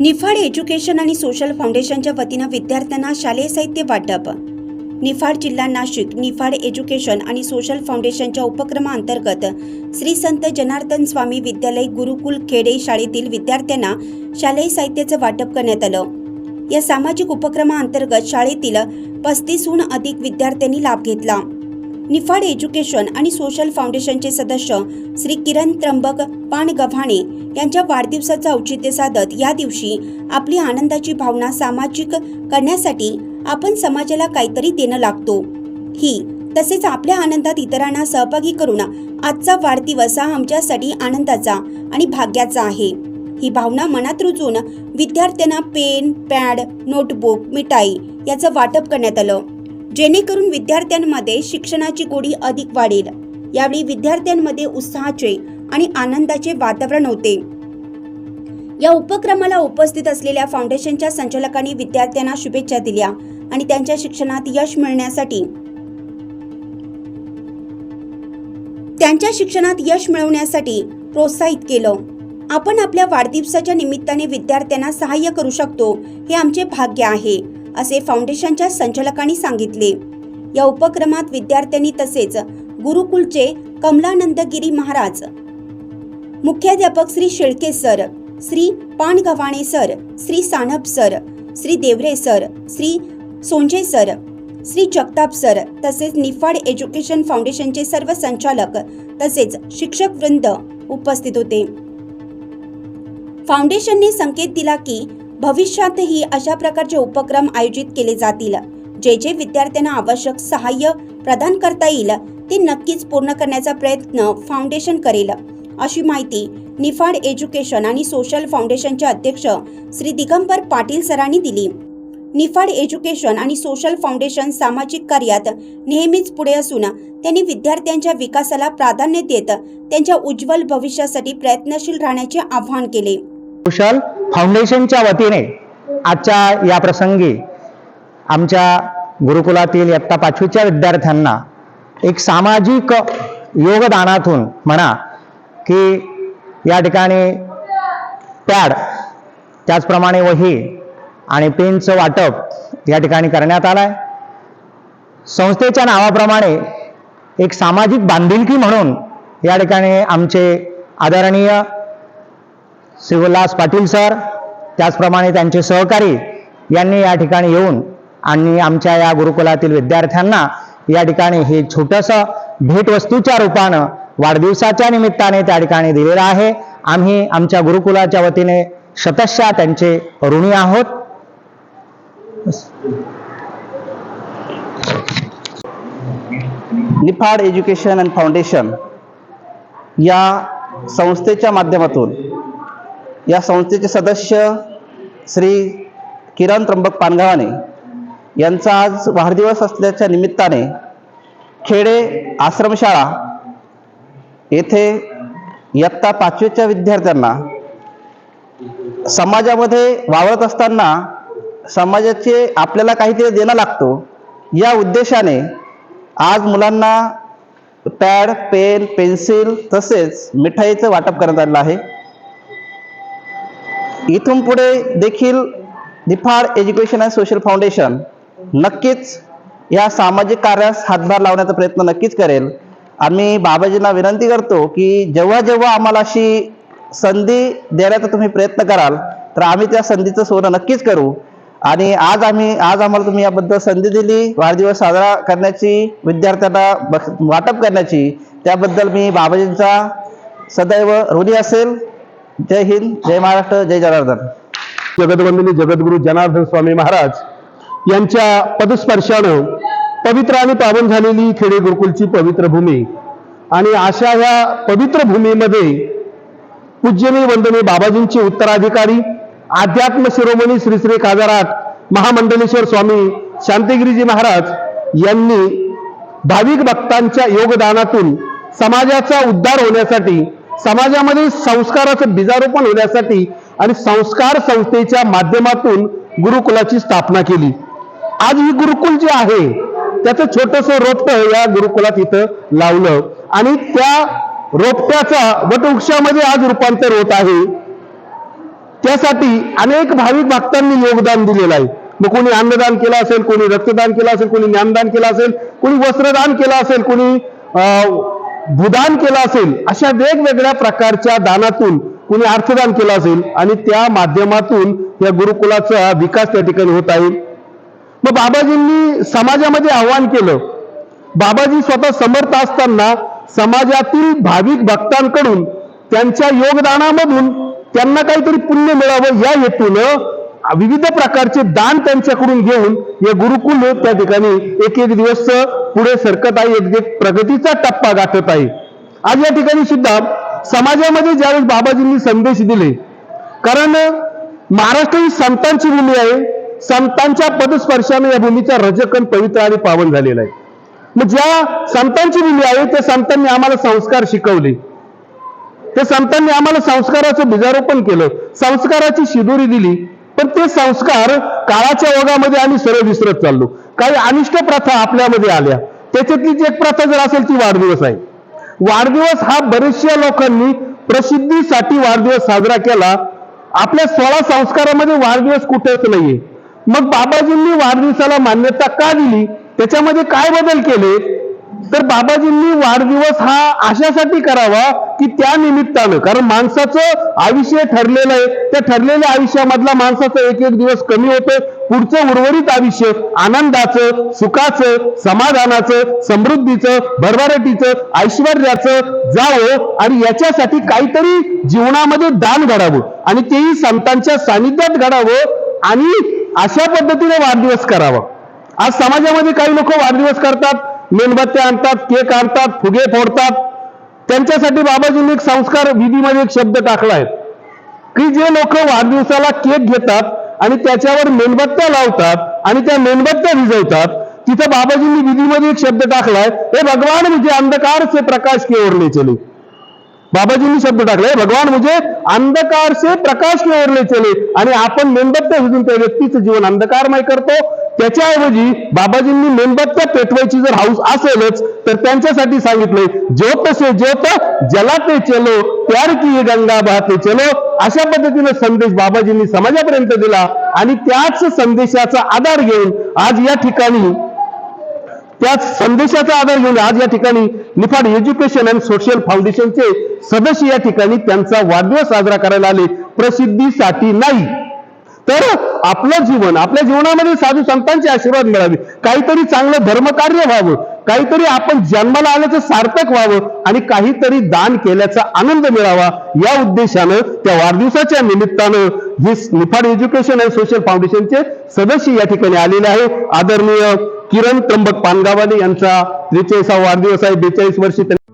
Niphad education आणि social फाउंडेशनच्या वतीनं विद्यार्थ्यांना शालेय साहित्य वाटप. निफाड जिल्हा नाशिक निफाड एज्युकेशन आणि सोशल फाउंडेशनच्या उपक्रमाअंतर्गत श्री संत जनार्दन स्वामी विद्यालय गुरुकुल खेडे शाळेतील विद्यार्थ्यांना शालेय साहित्याचं वाटप करण्यात आलं. या सामाजिक उपक्रमाअंतर्गत शाळेतील पस्तीसहून अधिक विद्यार्थ्यांनी लाभ घेतला. निफाड एज्युकेशन आणि सोशल फाउंडेशनचे सदस्य श्री किरण त्र्यंबक पाणगव्हाणे यांच्या वाढदिवसाचं औचित्य साधत या दिवशी आपली आनंदाची भावना सामाजिक करण्यासाठी आपण समाजाला काहीतरी देणं लागतो. ही तसेच आपल्या आनंदात इतरांना सहभागी करून आजचा वाढदिवस हा आमच्यासाठी आनंदाचा आणि भाग्याचा आहे. ही भावना मनात रुजून विद्यार्थ्यांना पेन पॅड नोटबुक मिठाई याचं वाटप करण्यात आलं. जेणेकरून विद्यार्थ्यांमध्ये शिक्षणाची गोडी अधिक वाढेल. यावेळी विद्यार्थ्यांमध्ये उत्साहाचे आणि आनंदाचे वातावरण होते. या उपक्रमाला उपस्थित असलेल्या फाउंडेशनच्या संचालकांनी विद्यार्थ्यांना शुभेच्छा दिल्या आणि त्यांच्या शिक्षणात यश मिळण्यासाठी त्यांच्या शिक्षणात यश मिळवण्यासाठी प्रोत्साहित केलं. आपण आपल्या वाढदिवसाच्या निमित्ताने विद्यार्थ्यांना सहाय्य करू शकतो हे आमचे भाग्य आहे. असे फाउंडेशनच्या संचालकांनी सांगितले. या उपक्रमात विद्यार्थ्यांनी तसेच गुरुकुलचे कमलानंदगिरी महाराज मुख्याध्यापक Shri Shelke sir Shri Pangavhane sir Shri Sanap sir Shri Deore sir Shri Sonje sir Shri Jagtap sir तसेच निफाड एज्युकेशन फाउंडेशनचे सर्व संचालक तसेच शिक्षक वृंद उपस्थित होते. फाउंडेशनने संकेत दिला की भविष्यातही अशा प्रकारचे उपक्रम आयोजित केले जातील. जे जे विद्यार्थ्यांना आवश्यक सहाय्य प्रदान करता येईल ते नक्कीच पूर्ण करण्याचा प्रयत्न फाउंडेशन करेल. अशी माहिती निफाड एज्युकेशन आणि सोशल फाउंडेशनचे अध्यक्ष श्री दिगंबर पाटील सरांनी दिली. निफाड एज्युकेशन आणि सोशल फाउंडेशन सामाजिक कार्यात नेहमीच पुढे असून त्यांनी विद्यार्थ्यांच्या विकासाला प्राधान्य देत त्यांच्या उज्ज्वल भविष्यासाठी प्रयत्नशील राहण्याचे आवाहन केले. कुशल फाउंडेशनच्या वतीने आजच्या या प्रसंगी आमच्या गुरुकुलातील इयत्ता पाचवीच्या विद्यार्थ्यांना एक सामाजिक योगदानातून म्हणा की या ठिकाणी पॅड त्याचप्रमाणे वही आणि पेनचं वाटप या ठिकाणी करण्यात आलं आहे संस्थेच्या नावाप्रमाणे एक सामाजिक बांधिलकी म्हणून या ठिकाणी आमचे आदरणीय शिवलास पाटील सर त्याचप्रमाणे त्यांचे सहकारी यांनी या ठिकाणी येऊन आणि आमच्या या गुरुकुलातील विद्यार्थ्यांना या ठिकाणी हे छोटंसं भेटवस्तूच्या रूपानं वाढदिवसाच्या निमित्ताने त्या ठिकाणी दिलेलं आहे. आम्ही आमच्या गुरुकुलाच्या वतीने शतशा त्यांचे ऋणी आहोत. निफाड एज्युकेशन अँड फाउंडेशन या संस्थेच्या माध्यमातून या संस्थेचे सदस्य श्री किरण त्र्यंबक पानगावाने यांचा आज वाढदिवस असल्याच्या निमित्ताने खेडे आश्रमशाळा येथे इयत्ता पाचवीच्या विद्यार्थ्यांना समाजामध्ये वावरत असताना समाजाचे आपल्याला काहीतरी देणं लागतो या उद्देशाने आज मुलांना पॅड पेन पेन्सिल तसेच मिठाईचं वाटप करण्यात आलेलं आहे. इथून पुढे देखील Niphad education and social foundation नक्कीच या सामाजिक कार्यास हातभार लावण्याचा प्रयत्न नक्कीच करेल. आम्ही बाबाजींना विनंती करतो की जेव्हा जेव्हा आम्हाला अशी संधी देण्याचा तुम्ही प्रयत्न कराल तर आम्ही त्या संधीचं सोनं नक्कीच करू. आणि आज आम्ही आज आम्हाला तुम्ही याबद्दल संधी दिली वाढदिवस साजरा करण्याची विद्यार्थ्यांना वाटप करण्याची त्याबद्दल मी बाबाजींचा सदैव ऋणी असेल. जय हिंद जय महाराष्ट्र जय जनार्दन. जगदवंदिनी जगद्गुरु जनार्दन स्वामी महाराज यांच्या पदस्पर्शानं पवित्र आणि पावन झालेली खेडे गुरुकुलची पवित्र भूमी आणि अशा ह्या पवित्र भूमीमध्ये पूज्यनीय वंदनी बाबाजींचे उत्तराधिकारी अध्यात्म शिरोमणी श्री श्री काजारात महामंडलेश्वर स्वामी शांतिगिरीजी महाराज यांनी भाविक भक्तांच्या योगदानातून समाजाचा उद्धार होण्यासाठी समाजामध्ये संस्काराचं बीजारोपण होण्यासाठी आणि संस्कार संस्थेच्या माध्यमातून गुरुकुलाची स्थापना केली. आज ही गुरुकुल जे आहे त्याचं छोटस रोपटं या गुरुकुलात इथं लावलं. आणि त्या रोपट्याचा वटवृक्षामध्ये आज रूपांतर होत आहे. त्यासाठी अनेक भाविक भक्तांनी योगदान दिलेलं आहे. मग कोणी अन्नदान केलं असेल कोणी रक्तदान केलं असेल कोणी ज्ञानदान केलं असेल कोणी वस्त्रदान केलं असेल कोणी अं, भूदान केलं असेल अशा वेगवेगळ्या प्रकारच्या दानातून कुणी अर्थदान केलं असेल आणि त्या माध्यमातून या गुरुकुलाचा विकास त्या ठिकाणी होत आहे. मग बाबाजींनी समाजामध्ये आव्हान केलं. बाबाजी स्वतः समर्थ असताना समाजातील भाविक भक्तांकडून त्यांच्या योगदानामधून त्यांना काहीतरी पुण्य मिळावं या हेतूनं विविध प्रकारचे दान त्यांच्याकडून घेऊन हे गुरुकुल त्या ठिकाणी एक एक दिवस पुढे सरकत आहे एक एक प्रगतीचा टप्पा गाठत आहे आज या ठिकाणी सुद्धा समाजामध्ये ज्यावेळेस बाबाजींनी संदेश दिले कारण महाराष्ट्र ही संतांची भूमी आहे संतांच्या पदस्पर्शाने या भूमीचा रजकन पवित्र आणि पावन झालेला आहे. मग ज्या संतांची भूमी आहे त्या संतांनी आम्हाला संस्कार शिकवले. त्या संतांनी आम्हाला संस्काराचं बीजारोपण केलं संस्काराची शिदोरी दिली. पण ते संस्कार काळाच्या ओघामध्ये आम्ही सरळ विसरत चाललो. काही अनिष्ट प्रथा आपल्यामध्ये आल्या. त्याच्यातलीच एक प्रथा जर असेल ती वाढदिवस आहे. वाढदिवस हा बरेचशा लोकांनी प्रसिद्धीसाठी वाढदिवस साजरा केला. आपल्या सोळा संस्कारामध्ये वाढदिवस कुठेच नाहीये. मग बाबाजींनी वाढदिवसाला मान्यता का दिली? त्याच्यामध्ये काय बदल केले? तर बाबाजींनी वाढदिवस हा अशासाठी करावा की त्या निमित्तानं कारण माणसाचं आयुष्य ठरलेलं आहे. त्या ठरलेल्या आयुष्यामधला माणसाचा एक एक दिवस कमी होतोय. पुढचं उर्वरित आयुष्य आनंदाचं सुखाचं समाधानाचं समृद्धीचं भरभराटीचं ऐश्वर्याचं जावं आणि याच्यासाठी काहीतरी जीवनामध्ये दान घडावं आणि तेही संतांच्या सानिध्यात घडावं आणि अशा पद्धतीने वाढदिवस करावा. आज समाजामध्ये काही लोक वाढदिवस करतात मेणबत्त्या आणतात केक आणतात फुगे फोडतात. त्यांच्यासाठी बाबाजींनी एक संस्कार विधीमध्ये एक शब्द टाकला आहे की जे लोक वाढदिवसाला केक घेतात आणि त्याच्यावर मेणबत्त्या लावतात आणि त्या मेणबत्त्या विजवतात तिथं बाबाजींनी विधीमध्ये एक शब्द टाकलाय हे भगवान म्हणजे अंधकार से प्रकाश की ओर ले चले. बाबाजींनी शब्द टाकलाय भगवान म्हणजे अंधकार से प्रकाश की ओर ले चले. आणि आपण मेणबत्त्या विजून त्या व्यक्तीचं जीवन अंधकारमय करतो त्याच्याऐवजी बाबाजींनी मेणबत्त्या पेटवायची जर हाऊस असेलच तर त्यांच्यासाठी सांगितलंय ज्योत से ज्योत जलाते चलो प्यार की ये गंगा बहाते चलो अशा पद्धतीने संदेश बाबाजींनी समाजापर्यंत दिला आणि त्याच संदेशाचा आधार घेऊन आज या ठिकाणी त्याच संदेशाचा आधार घेऊन आज या ठिकाणी निफाड एज्युकेशन अँड सोशल फाउंडेशनचे सदस्य या ठिकाणी त्यांचा वाढदिवस साजरा करायला आले. प्रसिद्धीसाठी नाही. तर आपलं जीवन आपल्या जीवनामध्ये साधू संतांचे आशीर्वाद मिळावे. काहीतरी चांगलं धर्मकार्य व्हावं. काहीतरी आपण जन्माला आल्याचं सार्थक व्हावं आणि काहीतरी दान केल्याचा आनंद मिळावा या उद्देशानं त्या वाढदिवसाच्या निमित्तानं हे निफाड एज्युकेशन अँड सोशल फाउंडेशनचे सदस्य या ठिकाणी आलेले आहे. आदरणीय किरण त्र्यंबक पानगावाले यांचा त्रेचाळीसा वाढदिवस आहे. बेचाळीस वर्षी त्यांनी